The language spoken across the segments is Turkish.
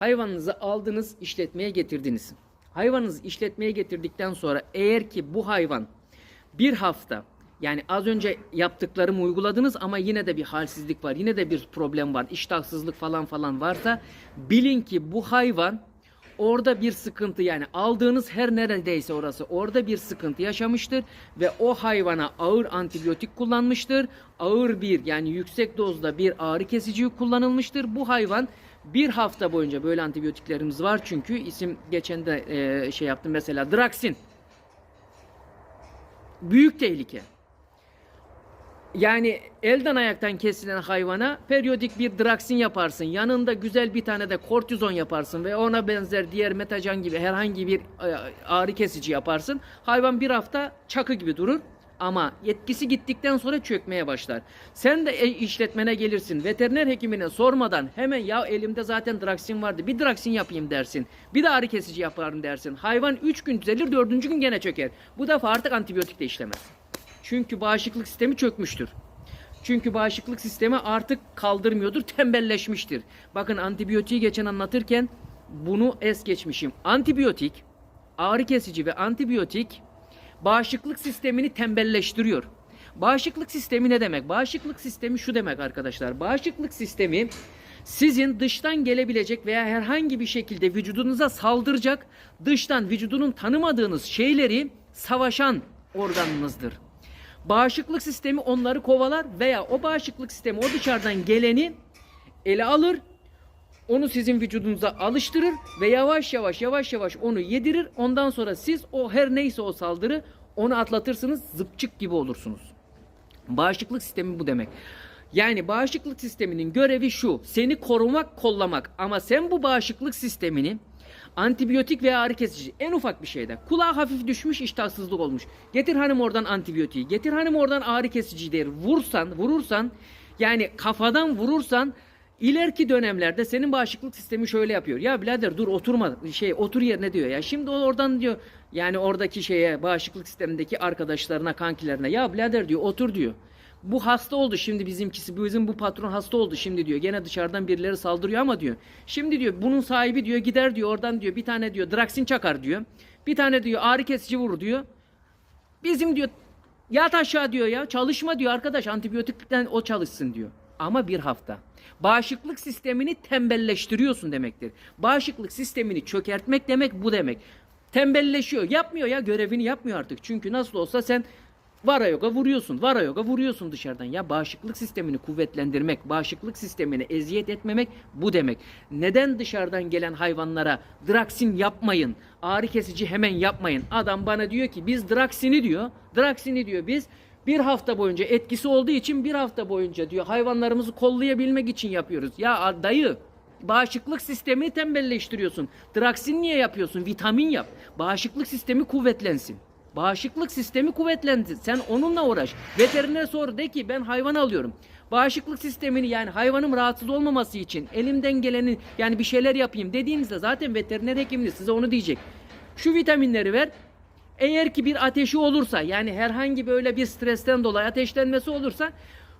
Hayvanınızı aldınız, işletmeye getirdiniz. Hayvanınızı işletmeye getirdikten sonra eğer ki bu hayvan bir hafta yani az önce yaptıklarımı uyguladınız ama yine de bir halsizlik var, yine de bir problem var, iştahsızlık falan falan varsa bilin ki bu hayvan orada bir sıkıntı yani aldığınız her neredeyse orası orada bir sıkıntı yaşamıştır ve o hayvana ağır antibiyotik kullanmıştır. Ağır bir yani yüksek dozda bir ağrı kesici kullanılmıştır. Bu hayvan bir hafta boyunca böyle antibiyotiklerimiz var çünkü isim geçen de e, şey yaptım mesela Draxin. Büyük tehlike. Yani elden ayaktan kesilen hayvana periyodik bir draksin yaparsın. Yanında güzel bir tane de kortizon yaparsın ve ona benzer diğer metacan gibi herhangi bir e, ağrı kesici yaparsın. Hayvan bir hafta çakı gibi durur. Ama yetkisi gittikten sonra çökmeye başlar. Sen de e, işletmene gelirsin. Veteriner hekimine sormadan hemen ya elimde zaten draksin vardı. Bir draksin yapayım dersin. Bir de ağrı kesici yaparım dersin. Hayvan 3 gün düzelir 4. gün gene çöker. Bu defa artık antibiyotik de işlemez. Çünkü bağışıklık sistemi çökmüştür. Çünkü bağışıklık sistemi artık kaldırmıyordur, tembelleşmiştir. Bakın antibiyotiği geçen anlatırken bunu es geçmişim. Antibiyotik, ağrı kesici ve antibiyotik bağışıklık sistemini tembelleştiriyor. Bağışıklık sistemi ne demek? Bağışıklık sistemi şu demek arkadaşlar. Bağışıklık sistemi sizin dıştan gelebilecek veya herhangi bir şekilde vücudunuza saldıracak, dıştan vücudunun tanımadığınız şeyleri savaşan organınızdır. Bağışıklık sistemi onları kovalar veya o bağışıklık sistemi o dışarıdan geleni ele alır, onu sizin vücudunuza alıştırır ve yavaş yavaş yavaş yavaş onu yedirir. Ondan sonra siz o her neyse o saldırı onu atlatırsınız, zıpçık gibi olursunuz. Bağışıklık sistemi bu demek. Yani bağışıklık sisteminin görevi şu. Seni korumak, kollamak. Ama sen bu bağışıklık sistemini antibiyotik veya ağrı kesici en ufak bir şeyde kulağa hafif düşmüş iştahsızlık olmuş. Getir hanım oradan antibiyotiği. Getir hanım oradan ağrı kesiciyi der. Vursan, vurursan yani kafadan vurursan ileriki dönemlerde senin bağışıklık sistemi şöyle yapıyor. Ya birader dur oturma şey otur yerine diyor ya. Şimdi oradan diyor yani oradaki şeye bağışıklık sistemindeki arkadaşlarına kankilerine ya birader diyor otur diyor. Bu hasta oldu şimdi bizimkisi. Bizim bu patron hasta oldu şimdi diyor. Gene dışarıdan birileri saldırıyor ama diyor. Şimdi diyor bunun sahibi diyor gider diyor oradan diyor bir tane diyor Draxin çakar diyor. Bir tane diyor ağrı kesici vurur diyor. Bizim diyor yat aşağı diyor ya çalışma diyor arkadaş antibiyotikten o çalışsın diyor. Ama bir hafta. Bağışıklık sistemini tembelleştiriyorsun demektir. Bağışıklık sistemini çökertmek demek bu demek. Tembelleşiyor. Yapmıyor ya görevini yapmıyor artık. Çünkü nasıl olsa sen Vara yoga vuruyorsun. Vara yoga vuruyorsun dışarıdan. Ya bağışıklık sistemini kuvvetlendirmek, bağışıklık sistemine eziyet etmemek bu demek. Neden dışarıdan gelen hayvanlara draksin yapmayın, ağrı kesici hemen yapmayın. Adam bana diyor ki biz draksini diyor, draksini diyor biz bir hafta boyunca etkisi olduğu için bir hafta boyunca diyor hayvanlarımızı kollayabilmek için yapıyoruz. Ya dayı Bağışıklık sistemini tembelleştiriyorsun. Draksin niye yapıyorsun? Vitamin yap. Bağışıklık sistemi kuvvetlensin. Bağışıklık sistemi kuvvetlendi. Sen onunla uğraş. Veteriner sor de ki ben hayvan alıyorum. Bağışıklık sistemini yani hayvanım rahatsız olmaması için elimden geleni yani bir şeyler yapayım dediğinizde zaten veteriner hekiminiz size onu diyecek. Şu vitaminleri ver. Eğer ki bir ateşi olursa yani herhangi böyle bir stresten dolayı ateşlenmesi olursa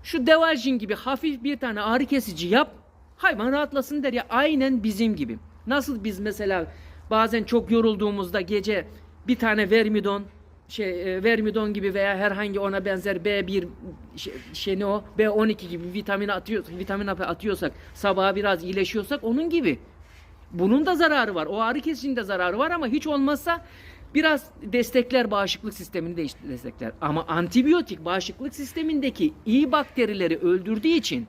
şu Devalgin gibi hafif bir tane ağrı kesici yap. Hayvan rahatlasın der ya aynen bizim gibi. Nasıl biz mesela bazen çok yorulduğumuzda gece bir tane vermidon şey e, vermidon gibi veya herhangi ona benzer B1 şey, şey ne o B12 gibi vitamin atıyorsak vitamin atıyorsak sabaha biraz iyileşiyorsak onun gibi. Bunun da zararı var. O ağrı kesicinin de zararı var ama hiç olmazsa biraz destekler bağışıklık sistemini de destekler. Ama antibiyotik bağışıklık sistemindeki iyi bakterileri öldürdüğü için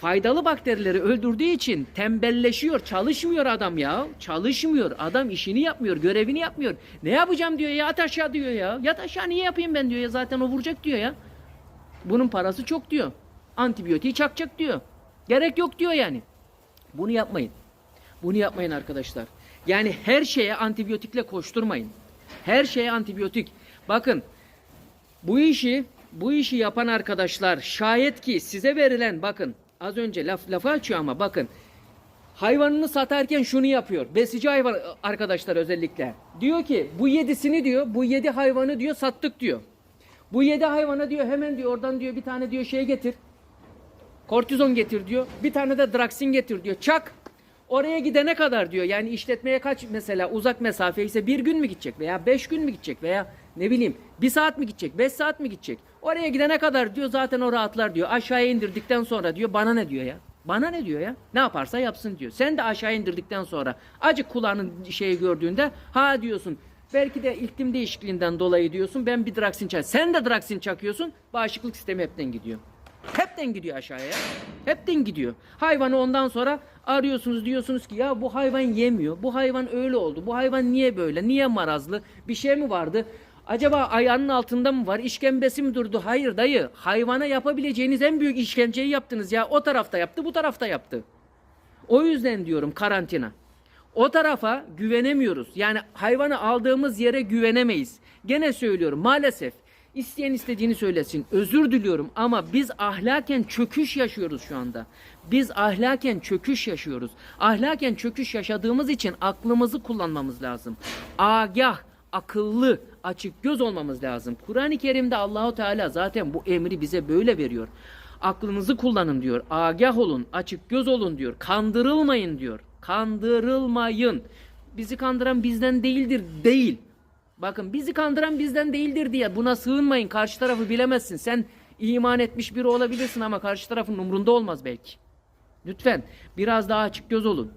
faydalı bakterileri öldürdüğü için tembelleşiyor. Çalışmıyor adam ya. Çalışmıyor. Adam işini yapmıyor. Görevini yapmıyor. Ne yapacağım diyor ya. Yat aşağı diyor ya. Yat aşağı niye yapayım ben diyor ya. Zaten o vuracak diyor ya. Bunun parası çok diyor. Antibiyotiği çakacak diyor. Gerek yok diyor yani. Bunu yapmayın. Bunu yapmayın arkadaşlar. Yani her şeye antibiyotikle koşturmayın. Her şeye antibiyotik. Bakın bu işi bu işi yapan arkadaşlar şayet ki size verilen bakın az önce laf lafı açıyor ama bakın hayvanını satarken şunu yapıyor. Besici hayvan arkadaşlar özellikle. Diyor ki bu yedisini diyor bu yedi hayvanı diyor sattık diyor. Bu yedi hayvana diyor hemen diyor oradan diyor bir tane diyor şey getir. Kortizon getir diyor. Bir tane de Draxin getir diyor. Çak. Oraya gidene kadar diyor. Yani işletmeye kaç mesela uzak mesafe ise bir gün mü gidecek veya beş gün mü gidecek veya ne bileyim bir saat mi gidecek, beş saat mi gidecek? Oraya gidene kadar diyor zaten o rahatlar diyor. Aşağıya indirdikten sonra diyor bana ne diyor ya? Bana ne diyor ya? Ne yaparsa yapsın diyor. Sen de aşağı indirdikten sonra acık kulağının şeyi gördüğünde ha diyorsun. Belki de iklim değişikliğinden dolayı diyorsun ben bir draksin çak. Sen de draksin çakıyorsun. Bağışıklık sistemi hepten gidiyor. Hepten gidiyor aşağıya. Hepten gidiyor. Hayvanı ondan sonra arıyorsunuz diyorsunuz ki ya bu hayvan yemiyor. Bu hayvan öyle oldu. Bu hayvan niye böyle? Niye marazlı? Bir şey mi vardı? Acaba ayağının altında mı var? İşkembesi mi durdu? Hayır dayı. Hayvana yapabileceğiniz en büyük işkenceyi yaptınız ya. O tarafta yaptı, bu tarafta yaptı. O yüzden diyorum karantina. O tarafa güvenemiyoruz. Yani hayvanı aldığımız yere güvenemeyiz. Gene söylüyorum maalesef. İsteyen istediğini söylesin. Özür diliyorum ama biz ahlaken çöküş yaşıyoruz şu anda. Biz ahlaken çöküş yaşıyoruz. Ahlaken çöküş yaşadığımız için aklımızı kullanmamız lazım. Agah, akıllı, açık göz olmamız lazım. Kur'an-ı Kerim'de Allahu Teala zaten bu emri bize böyle veriyor. Aklınızı kullanın diyor. Agah olun, açık göz olun diyor. Kandırılmayın diyor. Kandırılmayın. Bizi kandıran bizden değildir. Değil. Bakın bizi kandıran bizden değildir diye buna sığınmayın. Karşı tarafı bilemezsin. Sen iman etmiş biri olabilirsin ama karşı tarafın umrunda olmaz belki. Lütfen biraz daha açık göz olun.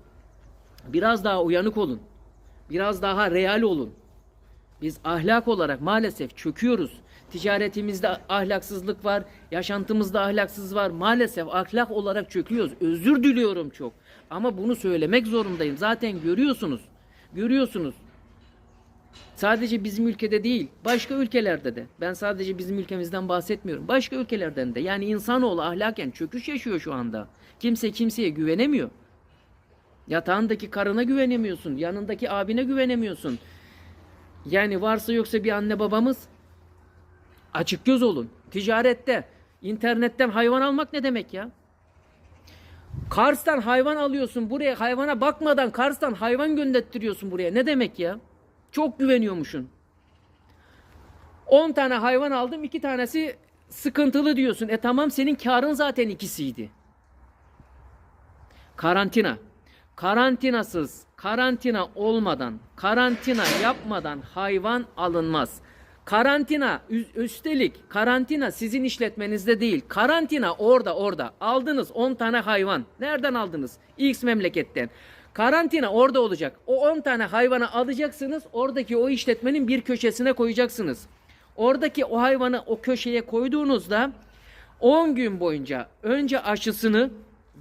Biraz daha uyanık olun. Biraz daha real olun. Biz ahlak olarak maalesef çöküyoruz. Ticaretimizde ahlaksızlık var, yaşantımızda ahlaksız var. Maalesef ahlak olarak çöküyoruz. Özür diliyorum çok. Ama bunu söylemek zorundayım. Zaten görüyorsunuz. Görüyorsunuz. Sadece bizim ülkede değil, başka ülkelerde de. Ben sadece bizim ülkemizden bahsetmiyorum. Başka ülkelerden de. Yani insanoğlu ahlaken çöküş yaşıyor şu anda. Kimse kimseye güvenemiyor. Yatağındaki karına güvenemiyorsun. Yanındaki abine güvenemiyorsun. Yani varsa yoksa bir anne babamız açık göz olun. Ticarette, internetten hayvan almak ne demek ya? Kars'tan hayvan alıyorsun buraya hayvana bakmadan Kars'tan hayvan gönderttiriyorsun buraya. Ne demek ya? Çok güveniyormuşsun. 10 tane hayvan aldım, 2 tanesi sıkıntılı diyorsun. E tamam senin karın zaten ikisiydi. Karantina. Karantinasız, karantina olmadan, karantina yapmadan hayvan alınmaz. Karantina üstelik karantina sizin işletmenizde değil. Karantina orada orada. Aldınız 10 tane hayvan. Nereden aldınız? X memleketten. Karantina orada olacak. O 10 tane hayvanı alacaksınız. Oradaki o işletmenin bir köşesine koyacaksınız. Oradaki o hayvanı o köşeye koyduğunuzda 10 gün boyunca önce aşısını,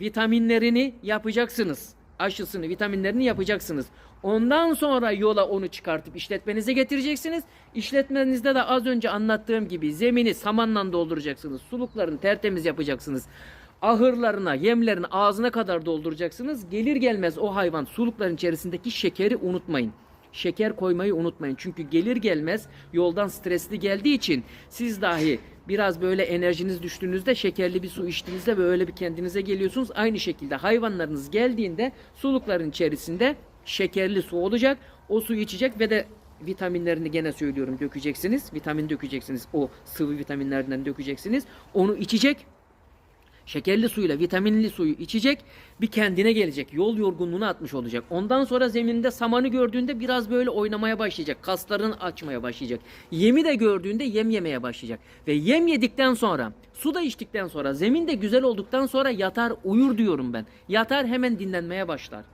vitaminlerini yapacaksınız. Aşısını, vitaminlerini yapacaksınız. Ondan sonra yola onu çıkartıp işletmenize getireceksiniz. İşletmenizde de az önce anlattığım gibi zemini samanla dolduracaksınız. Suluklarını tertemiz yapacaksınız. Ahırlarına, yemlerini ağzına kadar dolduracaksınız. Gelir gelmez o hayvan sulukların içerisindeki şekeri unutmayın. Şeker koymayı unutmayın. Çünkü gelir gelmez yoldan stresli geldiği için siz dahi biraz böyle enerjiniz düştüğünüzde şekerli bir su içtiğinizde böyle bir kendinize geliyorsunuz. Aynı şekilde hayvanlarınız geldiğinde sulukların içerisinde şekerli su olacak. O suyu içecek ve de vitaminlerini gene söylüyorum dökeceksiniz. Vitamin dökeceksiniz. O sıvı vitaminlerden dökeceksiniz. Onu içecek. Şekerli suyla vitaminli suyu içecek bir kendine gelecek. Yol yorgunluğunu atmış olacak. Ondan sonra zeminde samanı gördüğünde biraz böyle oynamaya başlayacak. Kaslarını açmaya başlayacak. Yemi de gördüğünde yem yemeye başlayacak. Ve yem yedikten sonra su da içtikten sonra zemin de güzel olduktan sonra yatar uyur diyorum ben. Yatar hemen dinlenmeye başlar.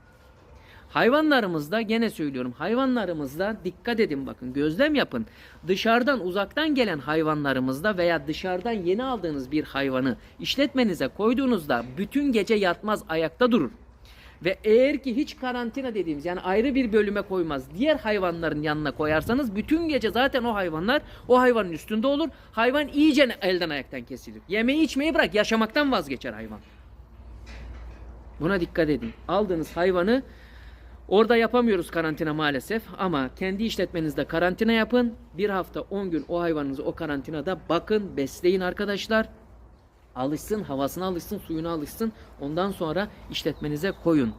Hayvanlarımızda gene söylüyorum hayvanlarımızda dikkat edin bakın gözlem yapın. Dışarıdan uzaktan gelen hayvanlarımızda veya dışarıdan yeni aldığınız bir hayvanı işletmenize koyduğunuzda bütün gece yatmaz ayakta durur. Ve eğer ki hiç karantina dediğimiz yani ayrı bir bölüme koymaz diğer hayvanların yanına koyarsanız bütün gece zaten o hayvanlar o hayvanın üstünde olur. Hayvan iyice elden ayaktan kesilir. Yemeği içmeyi bırak yaşamaktan vazgeçer hayvan. Buna dikkat edin. Aldığınız hayvanı Orada yapamıyoruz karantina maalesef ama kendi işletmenizde karantina yapın. Bir hafta 10 gün o hayvanınızı o karantinada bakın, besleyin arkadaşlar. Alışsın, havasına alışsın, suyuna alışsın. Ondan sonra işletmenize koyun.